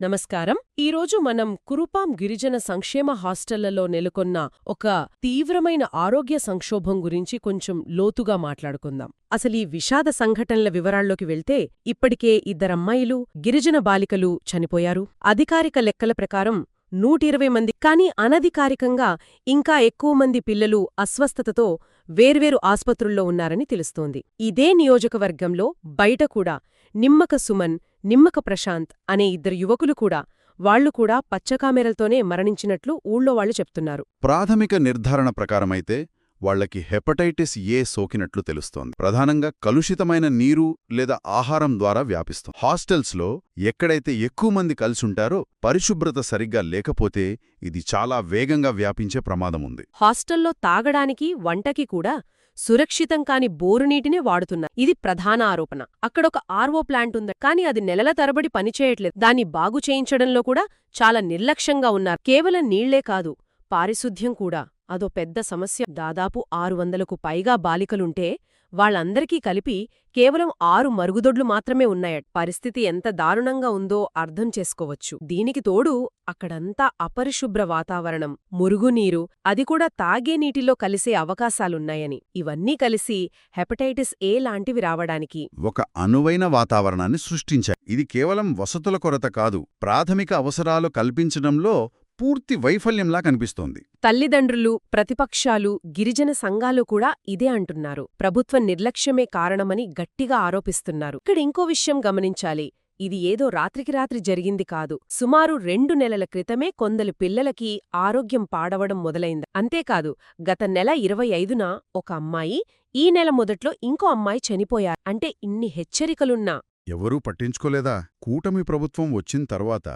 నమస్కారం. ఈరోజు మనం కురుపాం గిరిజన సంక్షేమ హాస్టళ్ళలో నెలకొన్న ఒక తీవ్రమైన ఆరోగ్య సంక్షోభం గురించి కొంచెం లోతుగా మాట్లాడుకుందాం. అసలు ఈ విషాద సంఘటనల వివరాల్లోకి వెళ్తే ఇప్పటికే ఇద్దరమ్మాయిలు గిరిజన బాలికలు చనిపోయారు. అధికారిక లెక్కల ప్రకారం నూటిరవై మంది కానీ అనధికారికంగా ఇంకా ఎక్కువ మంది పిల్లలు అస్వస్థతతో వేర్వేరు ఆస్పత్రుల్లో ఉన్నారని తెలుస్తోంది. ఇదే నియోజకవర్గంలో బయట కూడా నిమ్మక సుమన్ నిమ్మక ప్రశాంత్ అనే ఇద్దరు యువకులు కూడా వాళ్ళు కూడా పచ్చకామెరలతోనే మరణించినట్లు ఊళ్ళో వాళ్ళు చెప్తున్నారు. ప్రాథమిక నిర్ధారణ ప్రకారమైతే వాళ్ళకి హెపటైటిస్ ఏ సోకినట్లు తెలుస్తోంది. ప్రధానంగా కలుషితమైన నీరు లేదా ఆహారం ద్వారా వ్యాపిస్తుంది. హాస్టల్స్లో ఎక్కడైతే ఎక్కువ మంది కలిసుంటారో పరిశుభ్రత సరిగ్గా లేకపోతే ఇది చాలా వేగంగా వ్యాపించే ప్రమాదముంది హాస్టల్లో తాగడానికి వంటకి కూడా సురక్షితం కాని బోరునీటినే వాడుతున్నారు ఇది ప్రధాన ఆరోపణ. అక్కడొక ఆర్వో ప్లాంట్ ఉంది. కానీ అది నెలల తరబడి పనిచేయట్లేదు. దాన్ని బాగు చేయించడంలో కూడా చాలా నిర్లక్ష్యంగా ఉన్నారు. కేవలం నీళ్ళే కాదు పారిశుద్ధ్యం కూడా. అదో పెద్ద సమస్య. దాదాపు ఆరు వందలకు పైగా బాలికలుంటే వాళ్ళందరికీ కలిపి కేవలం ఆరు మరుగుదొడ్లు మాత్రమే ఉన్నాయట పరిస్థితి ఎంత దారుణంగా ఉందో అర్థం చేసుకోవచ్చు. దీనికి తోడు అక్కడంతా అపరిశుభ్ర వాతావరణం. మురుగునీరు అది కూడా తాగే నీటిలో కలిసే అవకాశాలున్నాయని. ఇవన్నీ కలిసి హెపటైటిస్ ఏ లాంటివి రావడానికి. ఒక అనువైన వాతావరణాన్ని సృష్టించాయి. ఇది కేవలం వసతుల కొరత కాదు. ప్రాథమిక అవసరాలు కల్పించడంలో పూర్తి వైఫల్యంలా కనిపిస్తోంది. తల్లిదండ్రులు ప్రతిపక్షాలు గిరిజన సంఘాలు కూడా ఇదే అంటున్నారు. ప్రభుత్వ నిర్లక్ష్యమే కారణమని గట్టిగా ఆరోపిస్తున్నారు. ఇక్కడ ఇంకో విషయం గమనించాలి. ఇది ఏదో రాత్రికి రాత్రి జరిగింది కాదు. సుమారు రెండు నెలల క్రితమే కొందరు పిల్లలకి ఆరోగ్యం పాడవడం మొదలైంది. అంతేకాదు గత నెల ఇరవై ఐదున ఒక అమ్మాయి ఈ నెల మొదట్లో ఇంకో అమ్మాయి చనిపోయారు. అంటే ఇన్ని హెచ్చరికలున్నా ఎవరూ పట్టించుకోలేదా? కూటమి ప్రభుత్వం వచ్చిన తర్వాత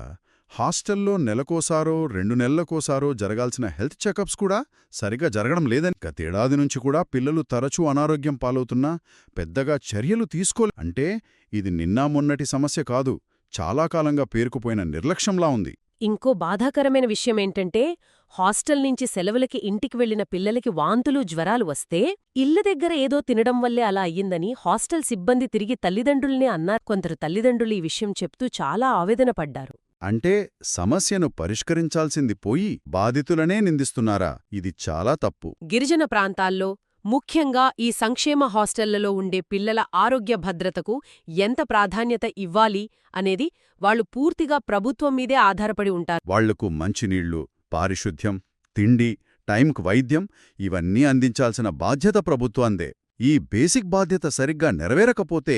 హాస్టల్లో నెలకోసారో రెండు నెలలకోసారో జరగాల్సిన హెల్త్ చెకప్స్ కూడా సరిగా జరగడం లేదని. గతేడాది నుంచి కూడా పిల్లలు తరచూ అనారోగ్యం పాలవుతున్నా పెద్దగా చర్యలు తీసుకోలే అంటే ఇది నిన్నా మొన్నటి సమస్య కాదు చాలా కాలంగా పేరుకుపోయిన నిర్లక్ష్యంలా ఉంది. ఇంకో బాధాకరమైన విషయమేంటంటే హాస్టల్ నుంచి సెలవులకి ఇంటికి వెళ్ళిన పిల్లలకి వాంతులు జ్వరాలు వస్తే ఇళ్ళ దగ్గర ఏదో తినడం వల్లే అలా అయ్యిందని హాస్టల్ సిబ్బంది తిరిగి తల్లిదండ్రుల్నే అన్నారు. కొందరు తల్లిదండ్రులు ఈ విషయం చెప్తూ చాలా ఆవేదన పడ్డారు. అంటే సమస్యను పరిష్కరించాల్సింది పోయి బాధితులనే నిందిస్తున్నారా? ఇది చాలా తప్పు. గిరిజన ప్రాంతాల్లో ముఖ్యంగా ఈ సంక్షేమ హాస్టళ్ళలో ఉండే పిల్లల ఆరోగ్య భద్రతకు ఎంత ప్రాధాన్యత ఇవ్వాలి అనేది వాళ్ళు పూర్తిగా ప్రభుత్వం మీదే ఆధారపడి ఉంటారు. వాళ్ళకు మంచినీళ్ళు పారిశుద్ధ్యం తిండి టైంకు వైద్యం ఇవన్నీ అందించాల్సిన బాధ్యత ప్రభుత్వాందే. ఈ బేసిక్ బాధ్యత సరిగ్గా నెరవేరకపోతే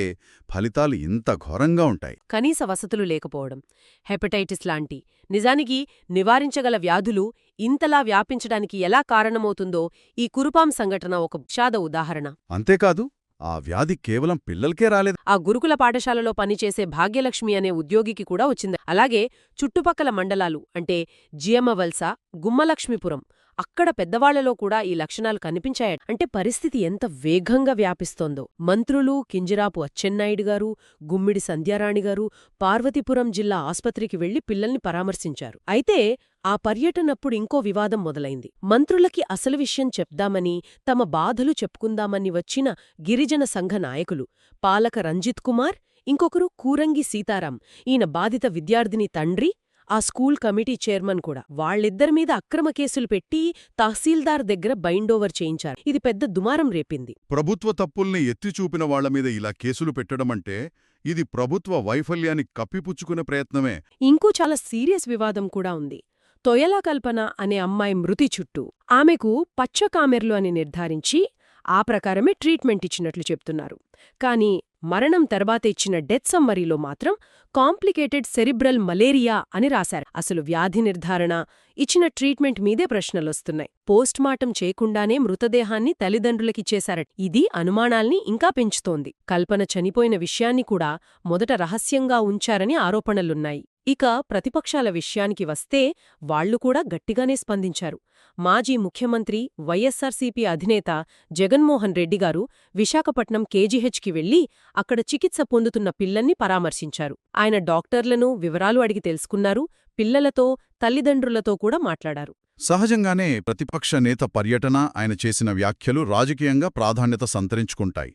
ఫలితాలు ఇంత ఘోరంగా ఉంటాయి. కనీస వసతులు లేకపోవడం హెపటైటిస్ లాంటి నిజానికి నివారించగల వ్యాధులు ఇంతలా వ్యాపించడానికి ఎలా కారణమవుతుందో ఈ కురుపాం సంఘటన ఒక విషాద ఉదాహరణ. అంతేకాదు ఆ వ్యాధి కేవలం పిల్లలకే రాలేదు. ఆ గురుకుల పాఠశాలలో పనిచేసే భాగ్యలక్ష్మి అనే ఉద్యోగికి కూడా వచ్చింది. అలాగే చుట్టుపక్కల మండలాలు అంటే జియమవల్స గుమ్మలక్ష్మీపురం అక్కడ పెద్దవాళ్ళలో కూడా ఈ లక్షణాలు కనిపించాయట. అంటే పరిస్థితి ఎంత వేగంగా వ్యాపిస్తోందో. మంత్రులు కింజరాపు అచ్చెన్నాయుడు గారు గుమ్మిడి సంధ్యారాణి గారు పార్వతీపురం జిల్లా ఆస్పత్రికి వెళ్ళి పిల్లల్ని పరామర్శించారు. అయితే ఆ పర్యటనప్పుడు ఇంకో వివాదం మొదలైంది. మంత్రులకి అసలు విషయం చెప్దామని తమ బాధలు చెప్పుకుందామని వచ్చిన గిరిజన సంఘ నాయకులు పాలక రంజిత్ కుమార్ ఇంకొకరు కూరంగి సీతారాం. ఈయన బాధిత విద్యార్థిని తండ్రి ఆ స్కూల్ కమిటీ చైర్మన్ కూడా. వాళ్ళిద్దరి మీద అక్రమ కేసులు పెట్టి తహసీల్దార్ దగ్గర బైండోవర్ చేయించారు. ఇది పెద్ద దుమారం రేపింది. ప్రభుత్వ తప్పుల్ని ఎత్తిచూపిన వాళ్ళమీద ఇలా కేసులు పెట్టడమంటే ఇది ప్రభుత్వ వైఫల్యాన్ని కప్పిపుచ్చుకునే ప్రయత్నమే. ఇంకో చాలా సీరియస్ వివాదం కూడా ఉంది. తొయలా కల్పన అనే అమ్మాయి మృతి చుట్టూ ఆమెకు పచ్చకామెర్లు అని నిర్ధారించి ఆ ప్రకారమే ట్రీట్మెంట్ ఇచ్చినట్లు చెప్తున్నారు. కానీ మరణం తర్వాత ఇచ్చిన డెత్ సమ్మరీలో మాత్రం కాంప్లికేటెడ్ సెరిబ్రల్ మలేరియా అని రాశారు. అసలు వ్యాధి నిర్ధారణ ఇచ్చిన ట్రీట్మెంట్ మీదే ప్రశ్నలొస్తున్నాయి. పోస్ట్మార్టం చేయకుండానే మృతదేహాన్ని తల్లిదండ్రులకిచ్చేశారట ఇది అనుమానాల్ని ఇంకా పెంచుతోంది. కల్పన చనిపోయిన విషయాన్ని కూడా మొదట రహస్యంగా ఉంచారని ఆరోపణలున్నాయి. ఇక ప్రతిపక్షాల విషయానికి వస్తే వాళ్ళు కూడా గట్టిగానే స్పందించారు. మాజీ ముఖ్యమంత్రి వైఎస్సార్సీపీ అధినేత జగన్మోహన్ రెడ్డిగారు విశాఖపట్నం కేజీహెచ్కి వెళ్ళి అక్కడ చికిత్స పొందుతున్న పిల్లల్ని పరామర్శించారు. ఆయన డాక్టర్లను వివరాలు అడిగి తెలుసుకున్నారు పిల్లలతో తల్లిదండ్రులతో కూడా మాట్లాడారు. సహజంగానే ప్రతిపక్ష నేత పర్యటన ఆయన చేసిన వ్యాఖ్యలు రాజకీయంగా ప్రాధాన్యత సంతరించుకుంటాయి.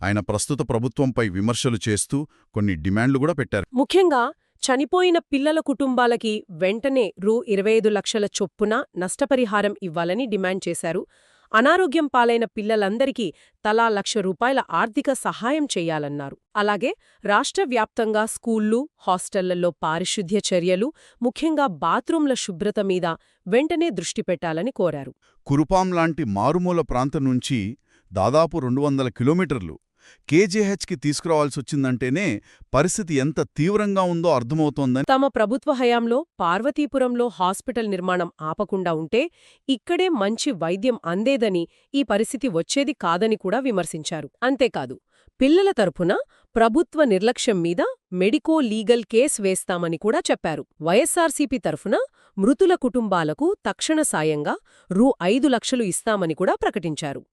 ఆయన ప్రస్తుత ప్రభుత్వంపై విమర్శలు చేస్తూ కొన్ని డిమాండ్లు కూడా పెట్టారు. ముఖ్యంగా చనిపోయిన పిల్లల కుటుంబాలకి వెంటనే రూ. ఇరవై ఐదు లక్షల చొప్పున నష్టపరిహారం ఇవ్వాలని డిమాండ్ చేశారు. అనారోగ్యం పాలైన పిల్లలందరికీ తలా లక్ష రూపాయల ఆర్థిక సహాయం చేయాలన్నారు. అలాగే రాష్ట్ర వ్యాప్తంగా స్కూళ్ళు హాస్టళ్ళలో పారిశుద్ధ్య చర్యలు ముఖ్యంగా బాత్రూంల శుభ్రత మీద వెంటనే దృష్టి పెట్టాలని కోరారు. కురుపాం లాంటి మారుమూల ప్రాంతం నుంచి దాదాపు రెండు వందల కిలోమీటర్లు కేజీహెచ్కి తీసుకురావాల్సొచ్చిందంటేనే పరిస్థితి ఎంత తీవ్రంగా ఉందో అర్థమవుతోందని తమ ప్రభుత్వ హయాంలో పార్వతీపురంలో హాస్పిటల్ నిర్మాణం ఆపకుండా ఉంటే ఇక్కడే మంచి వైద్యం అందేదని ఈ పరిస్థితి వచ్చేది కాదని కూడా విమర్శించారు. అంతేకాదు పిల్లల తరపున ప్రభుత్వ నిర్లక్ష్యం మీద మెడికో లీగల్ కేస్ వేస్తామని కూడా చెప్పారు. వైఎస్సార్సీపీ తరఫున మృతుల కుటుంబాలకు తక్షణ సాయంగా రూ ఐదు లక్షలు ఇస్తామని కూడా ప్రకటించారు.